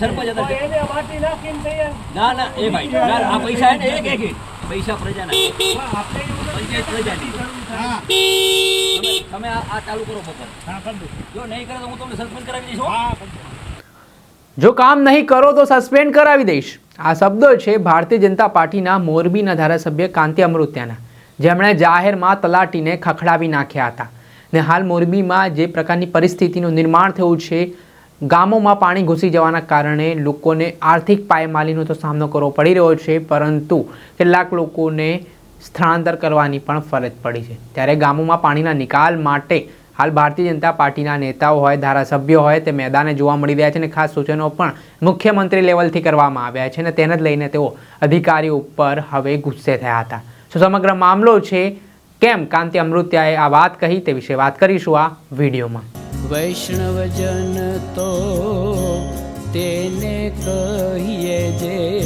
સરપંચ હતા તો એને માટી નાખીને તૈયાર ના ના એ ભાઈ આ પૈસા ને એક એક એક. પૈસા પ્રજાના. આપણે એવું નથી પંચાયત પ્રજાની. તમે તમે આ આ ચાલુ કરો બપોર હા કરી દઉં. જો નહીં કરે તો હું તમને સરપંચ કરાવી દઈશ હો. હા કરી દઉં. જો કામ નહીં કરો તો સસ્પેન્ડ કરાવી દઈશ. આ શબ્દો છે ભારતીય જનતા પાર્ટીના મોરબીના ધારાસભ્ય કાંતિ અમૃત્યાના. જેમણે જાહેરમાં તલાટીને ખખડાવી નાખ્યા હતા. ને હાલ મોરબીમાં જે પ્રકારની પરિસ્થિતિનું નિર્માણ થયું છે ગામોમાં પાણી ઘૂસી જવાના કારણે લોકોને આર્થિક પાયમાલીનો તો સામનો કરવો પડી રહ્યો છે, પરંતુ કેટલાક લોકોને સ્થળાંતર કરવાની પણ ફરજ પડી છે. ત્યારે ગામોમાં પાણીના નિકાલ માટે હાલ ભારતીય જનતા પાર્ટીના નેતાઓ હોય, ધારાસભ્યો હોય તે મેદાને જોવા મળી રહ્યા છે અને ખાસ સૂચનો પણ મુખ્યમંત્રી લેવલથી કરવામાં આવ્યા છે અને તેને જ લઈને તેઓ અધિકારીઓ ઉપર હવે ગુસ્સે થયા હતા. શું સમગ્ર મામલો છે, કેમ? કાંતિ અમૃત્યાએ આ વાત કહી તે વિશે વાત કરીશું આ વિડીયોમાં. વૈષ્ણવજન તો તેને કહીએ જે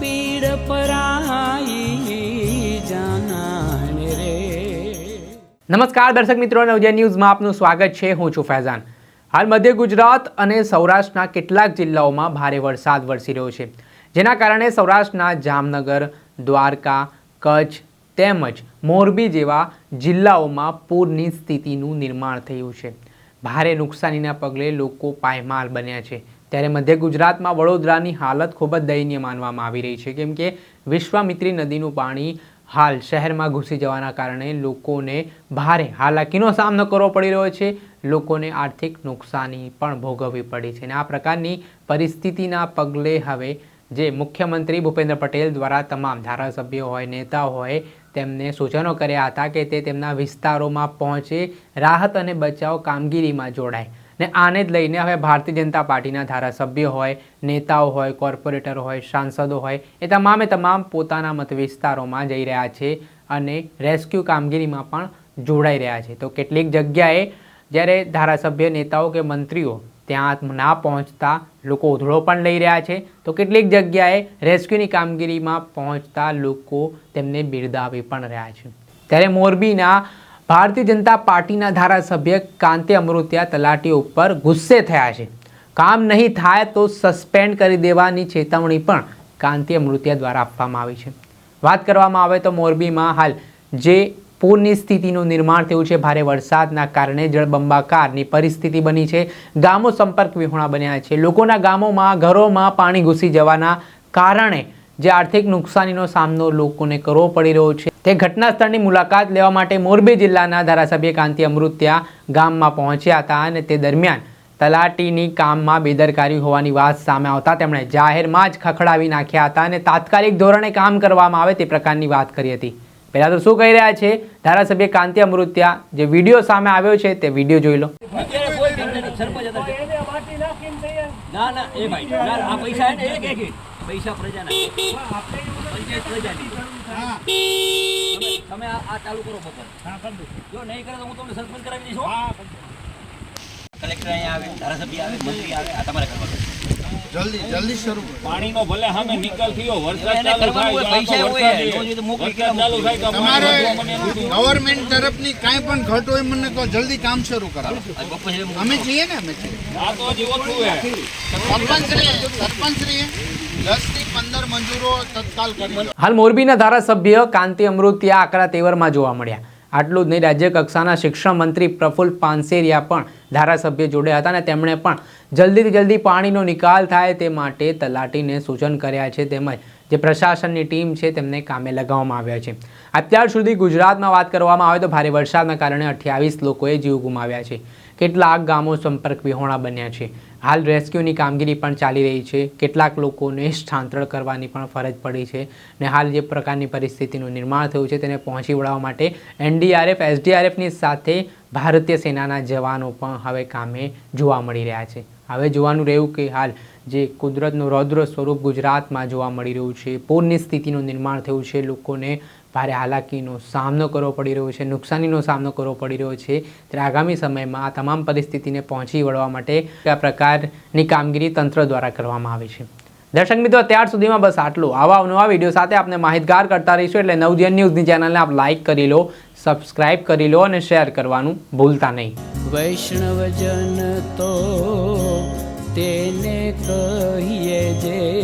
પીડ પરાઈ જાનાને રે. નમસ્કાર દર્શક મિત્રો નવજે ન્યૂઝમાં આપનું સ્વાગત છે. હું છું ફૈઝાન. હાલ મધ્ય ગુજરાત અને સૌરાષ્ટ્રના કેટલાક જિલ્લાઓમાં ભારે વરસાદ વરસી રહ્યો છે. જેના કારણે સૌરાષ્ટ્રના જામનગર, દ્વારકા, કચ્છ તેમજ મોરબી જેવા જિલ્લાઓમાં પૂરની સ્થિતિનું નિર્માણ થયું છે. ભારે નુકસાનીના પગલે લોકો પાયમાલ બન્યા છે. ત્યારે મધ્ય ગુજરાતમાં વડોદરાની હાલત ખૂબ જ દયનીય માનવામાં આવી રહી છે. કેમ કે વિશ્વામિત્રી નદીનું પાણી હાલ શહેરમાં ઘૂસી જવાના કારણે લોકોને ભારે હાલાકીનો સામનો કરવો પડી રહ્યો છે. લોકોને આર્થિક નુકસાની પણ ભોગવવી પડી છે અને આ પ્રકારની પરિસ્થિતિના પગલે હવે જે મુખ્યમંત્રી ભૂપેન્દ્ર પટેલ દ્વારા તમામ ધારાસભ્યો હોય નેતા હોય તેમને સૂચનો કર્યા હતા કે તે તેમના વિસ્તારોમાં પહોંચે રાહત અને બચાવ કામગીરીમાં જોડાય. ને આને જ લઈને હવે ભારતીય જનતા પાર્ટીના ધારાસભ્યો હોય, નેતાઓ હોય, કોર્પોરેટર હોય, સાંસદો હોય, એ તમામે તમામ પોતાના મત વિસ્તારોમાં જઈ રહ્યા છે અને રેસ્ક્યુ કામગીરીમાં પણ જોડાઈ રહ્યા છે. તો કેટલીક જગ્યાએ જ્યારે ધારાસભ્ય, નેતાઓ કે મંત્રીઓ ત્યાં ના પહોંચતા લોકો ઉધળો પણ લઈ રહ્યા છે. તો કેટલીક જગ્યાએ રેસ્ક્યુની કામગીરીમાં પહોંચતા લોકો તેમને બિરદાવી પણ રહ્યા છે. ત્યારે મોરબીના ભારતીય જનતા પાર્ટીના ધારાસભ્ય કાંતિ અમૃત્યા તલાટી ઉપર ગુસ્સે થયા છે. કામ નહીં થાય તો સસ્પેન્ડ કરી દેવાની ચેતવણી પણ કાંતિ અમૃત્યા દ્વારા આપવામાં આવી છે. વાત કરવામાં આવે તો મોરબીમાં હાલ જે પૂરની સ્થિતિનું નિર્માણ થયું છે. ભારે વરસાદના કારણે જળબંબાકારની પરિસ્થિતિ બની છે. ગામો સંપર્ક વિહોણા બન્યા છે. લોકોના ગામોમાં, ઘરોમાં પાણી ઘૂસી જવાના કારણે જે આર્થિક નુકસાનીનો સામનો લોકોને કરવો પડી રહ્યો છે. તે ઘટના સ્થળની મુલાકાત લેવા માટે મોરબી જિલ્લાના ધારાસભ્ય કાંતિ અમૃત્યા ગામમાં પહોંચ્યા હતા અને તે દરમિયાન તલાટીની કામમાં બેદરકારી હોવાની વાત સામે આવતા તેમણે જાહેરમાં જ ખખડાવી નાખ્યા હતા અને તાત્કાલિક ધોરણે કામ કરવામાં આવે તે પ્રકારની વાત કરી હતી. પહેલા તો શું કહી રહ્યા છે? ધારાસભ્ય કાંતિ અમૃત્યા જે વીડિયો સામે આવ્યો છે તે વીડિયો જોઈ લો. ના ના એ ભાઈ આ પૈસા એક એક. પૈસા પ્રજાના. પંચાયત પ્રજાની તમે આ ચાલુ કરો બપોર. જો નહીં કરે તો હું તમને સરપંચ કરાવી દઈશ હો. હા કરી દઉં. કલેક્ટર અહીંયા આવે ધારાસભ્ય આવે મંત્રી આવે આ તમારે કરવાનું જલ્દી જલ્દી શરૂ પાણીનો ભલે સામે નિકાલ થયો વરસાદ ચાલુ થાય પૈસા હોય, વરસાદ ચાલુ થાય તો તમારે ગવર્નમેન્ટ તરફની કાંઈ પણ ઘટ હોય મને કહો જલ્દી કામ શરૂ કરાવો. અમે છીએ ને અમે આ તો જીવો છું. સરપંચશ્રીએ હાલ મોરબીના ધારાસભ્ય કાંતિ અમૃતિયા આકરા તેવરમાં જોવા મળ્યા. આટલું જ નહીં રાજ્ય કક્ષાના શિક્ષણ મંત્રી પ્રફુલ પાનસેરિયા પણ ધારાસભ્ય જોડે હતા અને તેમણે પણ જલ્દીથી જલ્દી પાણીનો નિકાલ થાય તે માટે તલાટીને સૂચન કર્યા છે. તેમજ જે પ્રશાસનની ટીમ છે તેમને કામે લગાવવામાં આવ્યા છે. અત્યાર સુધી ગુજરાતમાં વાત કરવામાં આવે તો ભારે વરસાદના કારણે અઠ્યાવીસ લોકોએ જીવ ગુમાવ્યા છે. કેટલાક ગામો સંપર્ક વિહોણા બન્યા છે. હાલ રેસ્ક્યુની કામગીરી પણ ચાલી રહી છે. કેટલાક લોકોને સ્થાંતરણ કરવાની પણ ફરજ પડી છે ને હાલ જે પ્રકારની પરિસ્થિતિનું નિર્માણ થયું છે તેને પહોંચી વળવા માટે એનડીઆરએફ, એસડીઆરએફની સાથે ભારતીય સેનાના જવાનો પણ હવે કામે જોવા મળી રહ્યા છે. હવે જોવાનું રહ્યું કે હાલ જે કુદરતનું રૌદ્ર સ્વરૂપ ગુજરાતમાં જોવા મળી રહ્યું છે, પૂરની સ્થિતિનું નિર્માણ થયું છે, લોકોને ભારે હાલાકીનો સામનો કરવો પડી રહ્યો છે, નુકસાનીનો સામનો કરવો પડી રહ્યો છે. ત્યારે આગામી સમયમાં આ તમામ પરિસ્થિતિને પહોંચી વળવા માટે આ પ્રકારની કામગીરી તંત્ર દ્વારા કરવામાં આવે છે. દર્શક મિત્રો અત્યાર સુધીમાં બસ આટલું. આવા નવા વીડિયો સાથે આપણે માહિતગાર કરતા રહીશું એટલે નવજીવન ન્યૂઝની ચેનલને આપ લાઇક કરી લો, સબસ્ક્રાઇબ કરી લો અને શેર કરવાનું ભૂલતા નહીં. વૈષ્ણવજન તો કહીએ જે